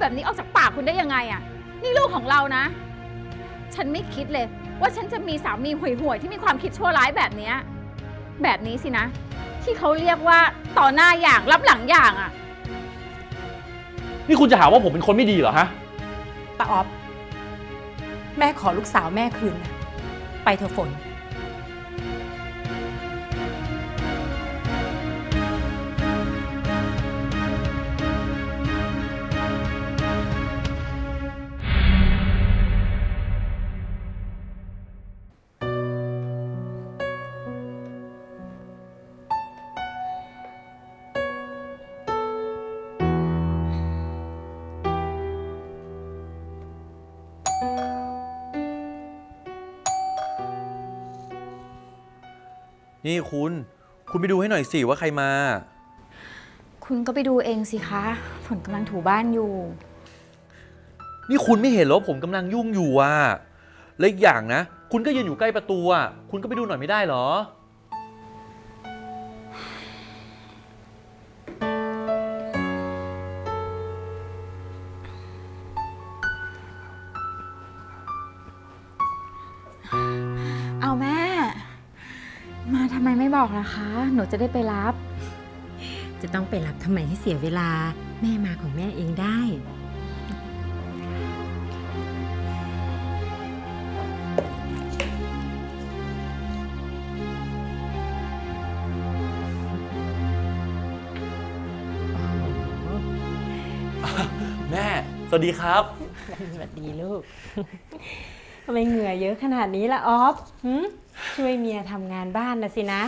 แบบนี้ออกจากปากคุณได้ยังไงอะนี่ลูกของเรานะ ฉันไม่คิดเลย ว่าฉันจะมีสามีห่วยๆที่มีความคิดชั่วร้ายแบบเนี้ยแบบนี้สินะ ที่เขาเรียกว่าต่อหน้าอย่างรับหลังอย่างอะนี่คุณจะหาว่าผมเป็นคนไม่ดีเหรอฮะ ป้าออฟแม่ขอลูกสาวแม่คืนนะไปเถอะฝน นี่คุณ คุณไปดูให้หน่อยสิว่าใครมา คุณก็ไปดูเองสิคะ ฝนกำลังถูบ้านอยู่ นี่คุณไม่เห็นเหรอว่าผมกำลังยุ่งอยู่อะและอีกอย่างนะ คุณก็ยืนอยู่ใกล้ประตูอะ คุณก็ไปดูหน่อยไม่ได้เหรอ จะได้ไปรับ จะต้องไปรับทำไมให้เสียเวลา แม่มาของแม่เองได้ แม่ สวัสดีครับ สวัสดีลูก ทำไมเหงื่อเยอะขนาดนี้ล่ะออฟหึช่วยเมียทำงานบ้านนะสินะ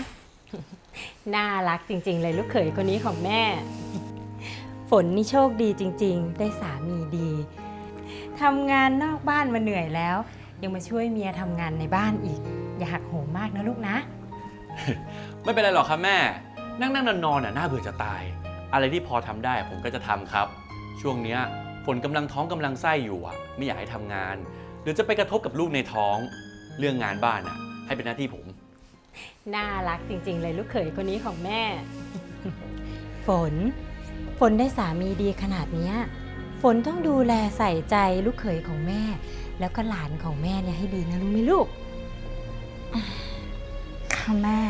น่ารักจริง ๆ เลยลูกเขยคนนี้ของแม่ ฝนนี่โชคดีจริง ๆ ได้สามีดีทำงานนอกบ้านมาเหนื่อยแล้ว ยังมาช่วยเมียทำงานในบ้านอีก อย่าหักโหมมากนะลูกนะ ไม่เป็นไรหรอกครับแม่ นั่งนั่งนอนนอนๆอะน่าเบื่อจะตาย อะไรที่พอทำได้ผมก็จะทำครับ ช่วงเนี้ยฝนกำลังท้องกำลังไส้อยู่อะ ไม่อยากให้ทำงาน หรือจะไปกระทบกับลูกในท้อง เรื่องงานบ้านอะ ให้เป็นหน้าที่ผม น่ารักจริงๆ เลยลูกเขยคนนี้ของแม่ ฝน ฝนได้สามีดีขนาดเนี้ย ฝนต้องดูแลใส่ใจลูกเขยของแม่ แล้วก็หลานของแม่เนี่ยให้ดีนะรู้ไหมลูก ค่ะแม่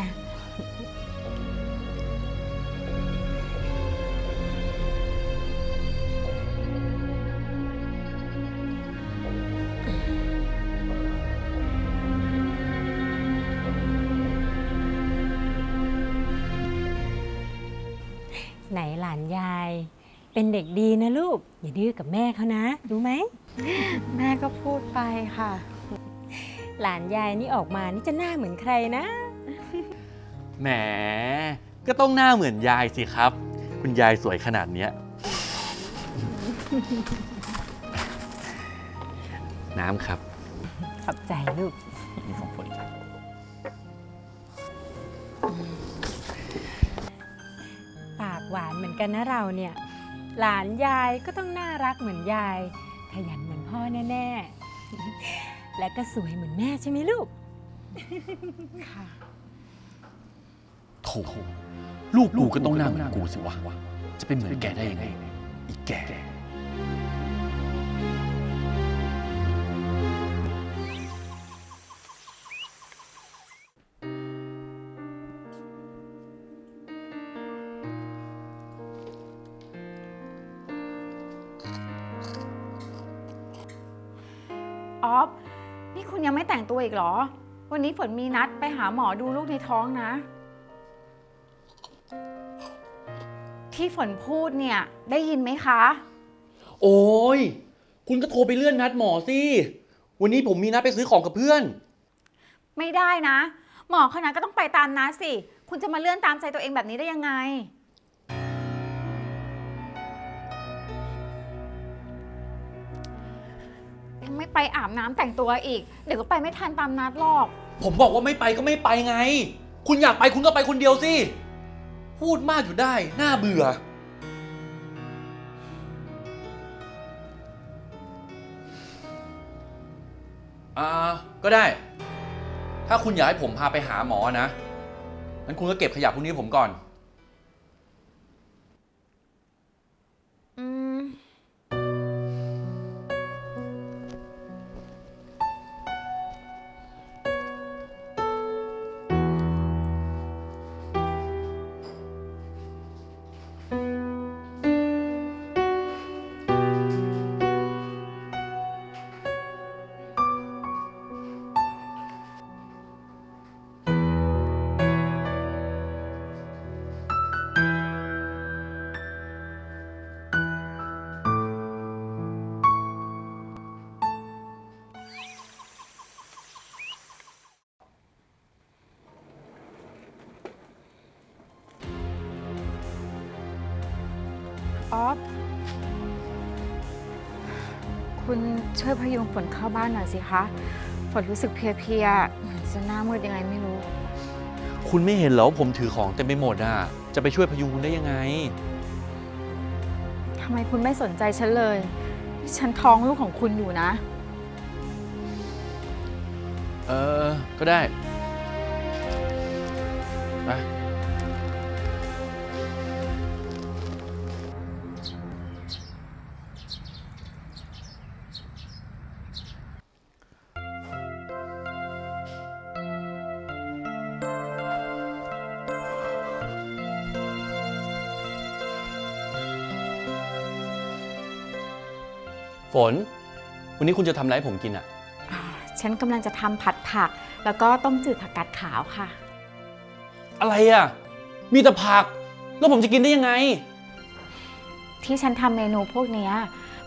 เป็นเด็กดีนะลูก อย่าดื้อกับแม่เขานะ รู้ไหม แม่ก็พูดไปค่ะ หลานยายนี่ออกมานี่จะหน้าเหมือนใครนะ แหม ก็ต้องหน้าเหมือนยายสิครับ คุณยายสวยขนาดเนี้ย น้ำครับ ขอบใจลูก นี่ของฝนครับปากหวานเหมือนกันนะเราเนี่ย หลานยายก็ต้องน่ารักเหมือนยาย ขยันเหมือนพ่อแน่ๆ และก็สวยเหมือนแม่ใช่ไหมลูก ค่ะโถลูกกูก็ต้องหน้าเหมือนกูสิวะ จะเป็นเหมือนแกได้ยังไง อีกแก อีกเหรอ วันนี้ฝนมีนัดไปหาหมอดูลูกในท้องนะ ที่ฝนพูดเนี่ยได้ยินไหมคะ โอ้ย คุณก็โทรไปเลื่อนนัดหมอสิ วันนี้ผมมีนัดไปซื้อของกับเพื่อน ไม่ได้นะ หมอคนนั้นก็ต้องไปตามนัดสิ คุณจะมาเลื่อนตามใจตัวเองแบบนี้ได้ยังไง ไม่ไปอาบน้ำแต่งตัวอีก เดี๋ยวก็ไปไม่ทันตามนัดหรอก ผมบอกว่าไม่ไปก็ไม่ไปไง คุณอยากไปคุณก็ไปคนเดียวสิ พูดมากอยู่ได้ น่าเบื่อ อ่า ก็ได้ ถ้าคุณอยากให้ผมพาไปหาหมอนะงั้นคุณก็เก็บขยะพวกนี้ให้ผมก่อน อฟ คุณช่วยพยุงฝนเข้าบ้านหน่อยสิคะ ฝนรู้สึกเพลียๆ เหมือนจะหน้ามืดยังไงไม่รู้ คุณไม่เห็นเหรอว่าผมถือของเต็มไปหมดอะ จะไปช่วยพยุงคุณได้ยังไง ทำไมคุณไม่สนใจฉันเลยฉันท้องลูกของคุณอยู่นะ เออ ก็ได้ไป ฝน วันนี้คุณจะทำอะไรให้ผมกินอะ ฉันกำลังจะทำผัดผัก แล้วก็ต้มจืดผักกาดขาวค่ะ อะไรอะ มีแต่ผัก แล้วผมจะกินได้ยังไง ที่ฉันทำเมนูพวกเนี้ย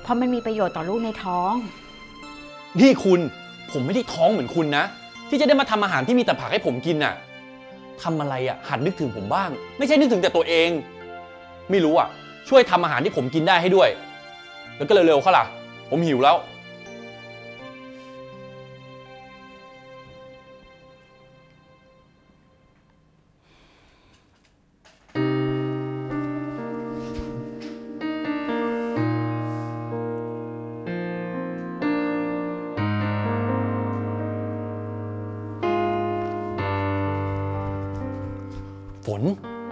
เพราะมันมีประโยชน์ต่อลูกในท้อง นี่คุณ ผมไม่ได้ท้องเหมือนคุณนะ ที่จะได้มาทำอาหารที่มีแต่ผักให้ผมกินน่ะทำอะไรอะ หัดนึกถึงผมบ้าง ไม่ใช่นึกถึงแต่ตัวเอง ไม่รู้อะ ช่วยทำอาหารที่ผมกินได้ให้ด้วย แล้วก็เร็วๆเข้าล่ะ ผมหิวแล้ว ฝน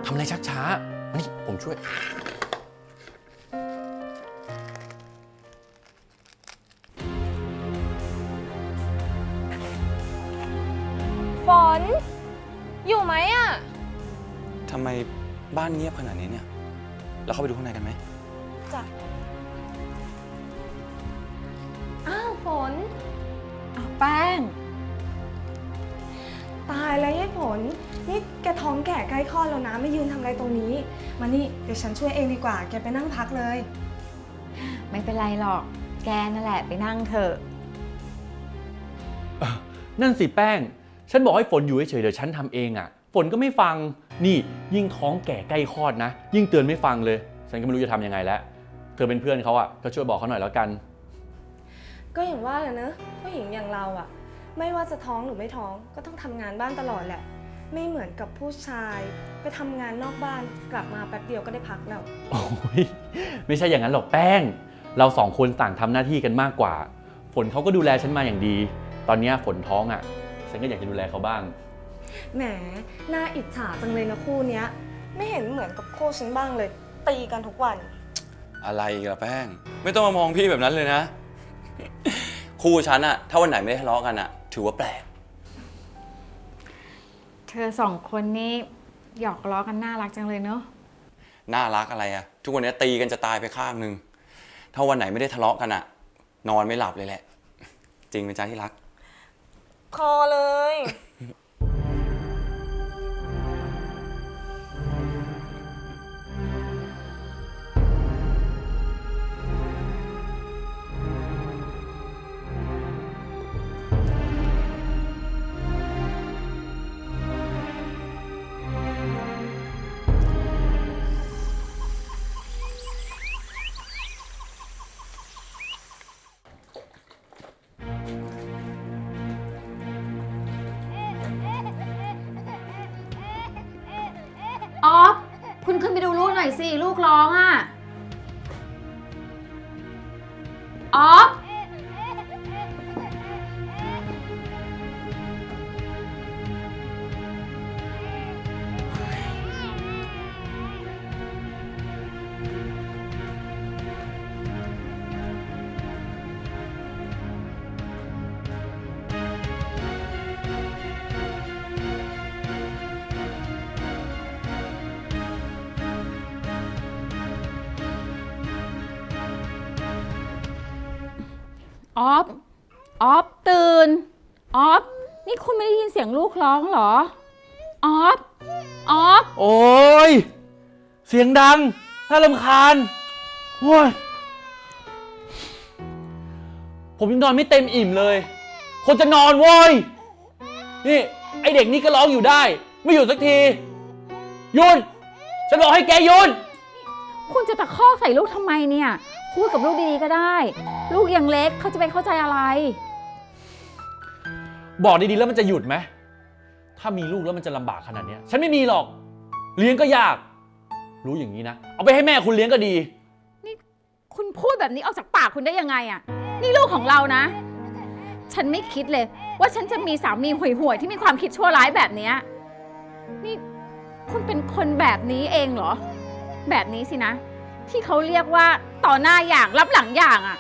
ทำอะไรชักช้ามานี่ผมช่วยานเงียบขนาดนี้เนี่ย เราเข้าไปดูข้างในกันไหมจ้ะอ้าวฝนเอาแป้ง ตายแล้วยายฝน นี่แกท้องแก่ใกล้คลอดแล้วนะไม่ยืนทำอะไรตรงนี้ มานี่เดี๋ยวฉันช่วยเองดีกว่า แกไปนั่งพักเลย ไม่เป็นไรหรอก แกนั่นแหละไปนั่งเถอะ นั่นสิแป้ง ฉันบอกให้ฝนอยู่เฉยๆเดี๋ยวฉันทำเองอะ ฝนก็ไม่ฟัง นี่ยิ่งท้องแก่ใกล้คลอดนะ ยิ่งเตือนไม่ฟังเลย ฉันก็ไม่รู้จะทำยังไงแล้ว เธอเป็นเพื่อนเขาอะก็ช่วยบอกเขาหน่อยแล้วกัน ก็อย่างว่าแหละเนอะผู้หญิงอย่างเราอะไม่ว่าจะท้องหรือไม่ท้องก็ต้องทำงานบ้านตลอดแหละ ไม่เหมือนกับผู้ชาย ไปทำงานนอกบ้านกลับมาแป๊บเดียวก็ได้พักแล้ว โอ้ยไม่ใช่อย่างนั้นหรอกแป้ง เราสองคนต่างทำหน้าที่กันมากกว่า ฝนเขาก็ดูแลฉันมาอย่างดี ตอนเนี้ยฝนท้องอะ ฉันก็อยากจะดูแลเขาบ้าง แหมน่าอิจฉาจังเลยนะคู่เนี้ย ไม่เห็นเหมือนกับคู่ฉันบ้างเลย ตีกันทุกวัน อะไรอีกล่ะแป้ง ไม่ต้องมามองพี่แบบนั้นเลยนะ คู่ฉันอะถ้าวันไหนไม่ได้ทะเลาะกันอะถือว่าแปลก เธอสองคนนี่หยอกล้อกันน่ารักจังเลยเนอะน่ารักอะไรอะทุกวันนี้ตีกันจะตายไปข้างหนึ่งถ้าวันไหนไม่ได้ทะเลาะกันอะนอนไม่หลับเลยแหละ จริงไหมจ๊ะที่รักคอเลย น่อยสิ ลูกร้องอะ่ะ ออฟ ออฟ ออฟตื่น ออฟ นี่คุณไม่ได้ยินเสียงลูกร้องเหรอ ออฟ ออฟ โอ้ย เสียงดัง น่ารำคาญโอ้ย ผมยังนอนไม่เต็มอิ่มเลย คนจะนอนโว้ย นี่ ไอเด็กนี่ก็ร้องอยู่ได้ ไม่หยุดสักทีหยุดฉันบอกให้แกหยุดคุณจะตะคอกใส่ลูกทำไมเนี่ย พูดกับลูกดีๆก็ได้ ลูกยังเล็กเขาจะไปเข้าใจอะไร บอกดีๆแล้วมันจะหยุดไหม ถ้ามีลูกแล้วมันจะลำบากขนาดเนี้ยฉันไม่มีหรอก เลี้ยงก็ยาก รู้อย่างนี้นะ เอาไปให้แม่คุณเลี้ยงก็ดี คุณพูดแบบนี้ออกจากปากคุณได้ยังไงอะนี่ลูกของเรานะ ฉันไม่คิดเลย ว่าฉันจะมีสามีห่วยๆที่มีความคิดชั่วร้ายแบบเนี้ยนี่คุณเป็นคนแบบนี้เองเหรอ แบบนี้สินะ ที่เขาเรียกว่าต่อหน้าอย่างรับหลังอย่างอะ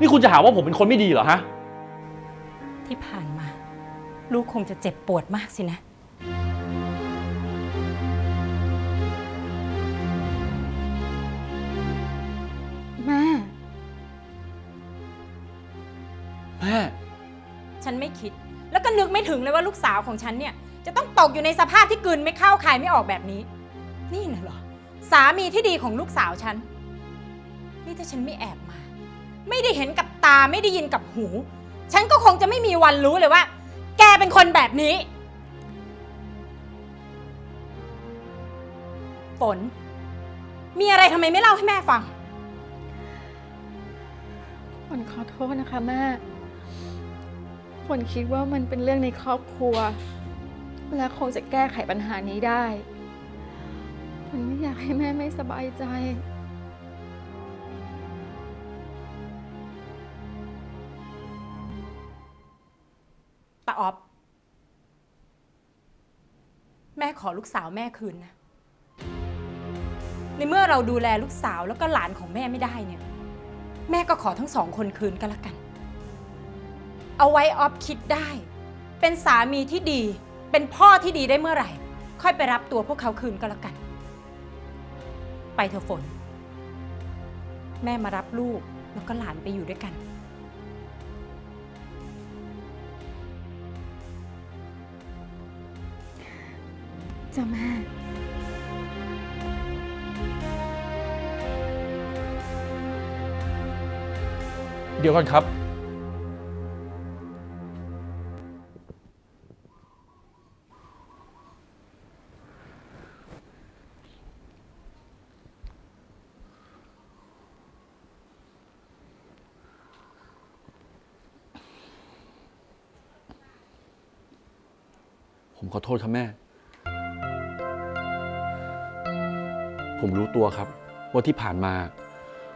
นี่คุณจะหาว่าผมเป็นคนไม่ดีเหรอฮะ ที่ผ่านมา ลูกคงจะเจ็บปวดมากสินะ แม่ แม่ ฉันไม่คิด แล้วก็นึกไม่ถึงเลยว่าลูกสาวของฉันเนี่ย จะต้องตกอยู่ในสภาพที่กลืนไม่เข้าคายไม่ออกแบบนี้ นี่น่ะเหรอ สามีที่ดีของลูกสาวฉัน นี่ถ้าฉันไม่แอบมา ไม่ได้เห็นกับตาไม่ได้ยินกับหู ฉันก็คงจะไม่มีวันรู้เลยว่า แกเป็นคนแบบนี้ฝนมีอะไรทำไมไม่เล่าให้แม่ฟัง ฝนขอโทษนะคะแม่ ฝนคิดว่ามันเป็นเรื่องในครอบครัว และคงจะแก้ไขปัญหานี้ได้ ฝนไม่อยากให้แม่ไม่สบายใจ ตาออฟแม่ขอลูกสาวแม่คืนนะ ในเมื่อเราดูแลลูกสาวแล้วก็หลานของแม่ไม่ได้เนี่ย แม่ก็ขอทั้งสองคนคืนก็แล้วกัน เอาไว้ออฟคิดได้ เป็นสามีที่ดี เป็นพ่อที่ดีได้เมื่อไหร่ ค่อยไปรับตัวพวกเขาคืนก็แล้วกัน ไปเถอะฝน แม่มารับลูกแล้วก็หลานไปอยู่ด้วยกัน จ้ะแม่ เดี๋ยวก่อนครับ ผมขอโทษครับแม่ ผมรู้ตัวครับ ว่าที่ผ่านมา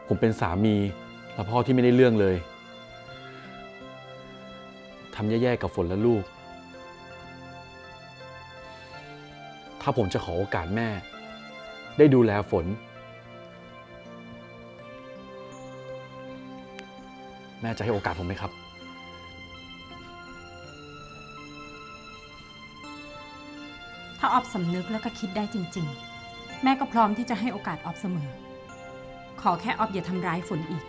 ผมเป็นสามีและพ่อที่ไม่ได้เรื่องเลยทำแย่ๆกับฝนและลูก ถ้าผมจะขอโอกาสแม่ ได้ดูแลฝน แม่จะให้โอกาสผมไหมครับ ถ้าออฟสำนึกแล้วก็คิดได้จริง ๆ แม่ก็พร้อมที่จะให้โอกาสออฟเสมอ ขอแค่ออฟอย่าทำร้ายฝนอีก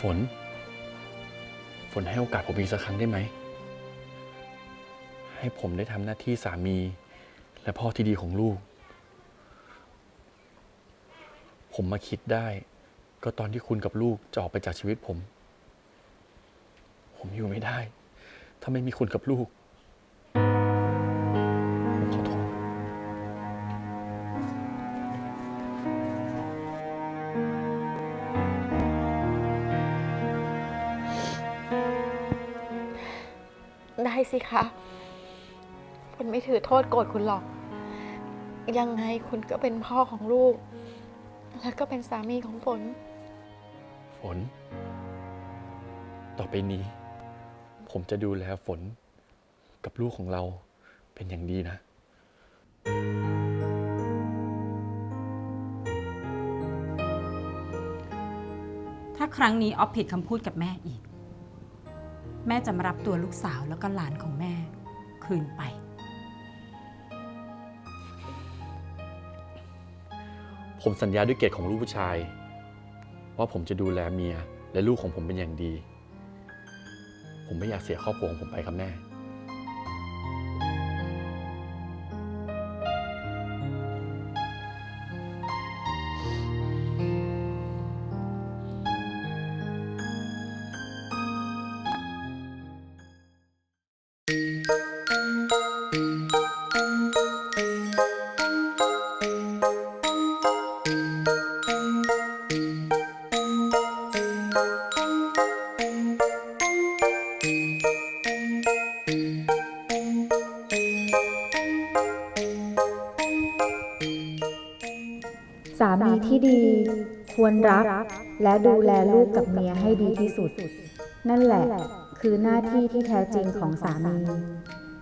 ฝน ฝนให้โอกาสผมอีกสักครั้งได้ไหม ให้ผมได้ทำหน้าที่สามี และพ่อที่ดีของลูก ผมมาคิดได้ ก็ตอนที่คุณกับลูกจะออกไปจากชีวิตผม ผมอยู่ไม่ได้ ถ้าไม่มีคุณกับลูกผมขอโทษได้สิคะฝนไม่ถือโทษโกรธคุณหรอก ยังไงคุณก็เป็นพ่อของลูก แล้วก็เป็นสามีของฝน ฝน ต่อไปนี้ ผมจะดูแลฝนกับลูกของเราเป็นอย่างดีนะ ถ้าครั้งนี้ออฟผิดคำพูดกับแม่อีก แม่จะมารับตัวลูกสาวแล้วก็หลานของแม่คืนไป ผมสัญญาด้วยเกียรติของลูกผู้ชาย ว่าผมจะดูแลเมียและลูกของผมเป็นอย่างดี ผมไม่อยากเสียครอบครัวของผมไปครับแม่ ที่ดี ควรรัก และดูแลลูกกับเมียให้ดีที่สุด นั่นแหละ คือหน้าที่ที่แท้จริงของสามี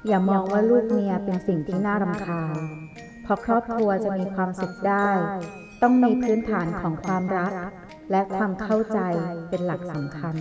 อย่ามองว่าลูกเมียเป็นสิ่งที่น่ารำคาญเพราะครอบครัวจะมีความสุขได้ ต้องมีพื้นฐานของความรัก และความเข้าใจเป็นหลักสำคัญ